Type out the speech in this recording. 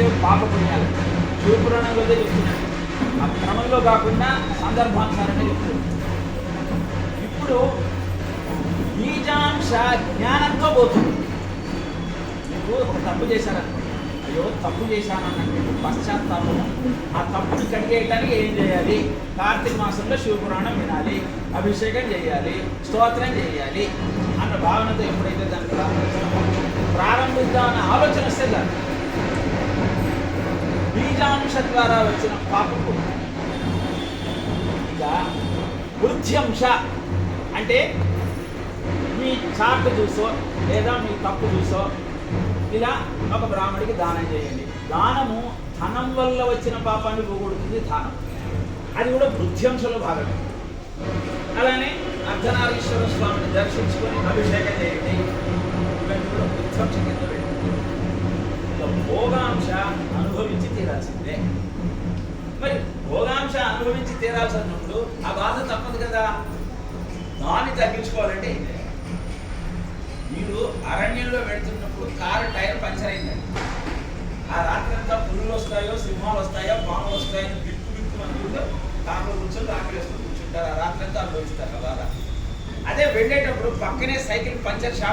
చేసే పాప పుణ్యాలు. శివపురాణంలోనే చెప్తున్నాను ఆ క్రమంలో కాకుండా సందర్భానుసారంగా చెప్తున్నాను ఇప్పుడు బీజాంశ జ్ఞానంతో పోతుంది. మీకు ఒక తప్పు చేశారనుకో అయ్యో తప్పు చేశానన్నట్టు పశ్చాత్తాపం. ఆ తప్పుని కడిగేయడానికి ఏం చేయాలి? కార్తీక మాసంలో శివపురాణం వినాలి అభిషేకం చేయాలి స్తోత్రం చేయాలి అన్న భావనతో ఎప్పుడైతే దాన్ని ప్రారంభిస్తామో ప్రారంభిద్దాం అన్న ఆలోచన వస్తే దాన్ని. బీజాంశ ద్వారా వచ్చిన పాపకు ఇక వృద్ధ్యంశ అంటే మీ చార్ట్ చూసో లేదా మీ తప్పు చూసో ఇలా ఒక బ్రాహ్మడికి దానం చేయండి. దానము ధనం వల్ల వచ్చిన పాపాన్ని పోగొడుతుంది దానం అది కూడా వృద్ధ్యంశలో భాగమే. అలానే అర్ధనారీశ్వర స్వామిని దర్శించుకొని అభిషేకం చేయండి ఇవన్నీ కూడా వృద్ధ్యంశ కింద పెట్టుకుంటుంది ఇక భోగాంశ అనుభవించి తీరాల్సిందే. మరి భోగాంశ అనుభవించి తీరాల్సినప్పుడు ఆ బాధ తప్పదు కదా? దాన్ని తగ్గించుకోవాలంటే ఏం మీరు అరణ్యంలో వెళ్తున్నప్పుడు కారు టైర్ పంచర్ అయిందండి ఆ రాత్రి అంతా పురుగులు వస్తాయో సింహాలు వస్తాయో పాములు వస్తాయో అని బిక్కు బిక్కు అనుకుంటూ కారులో కూర్చొని రాత్రి వేసుకుని కూర్చుంటారు. ఆ రాత్రి అంతా అనుభవిస్తారు కదా అదే వెళ్ళేటప్పుడు పక్కనే సైకిల్ పంచర్ షాప్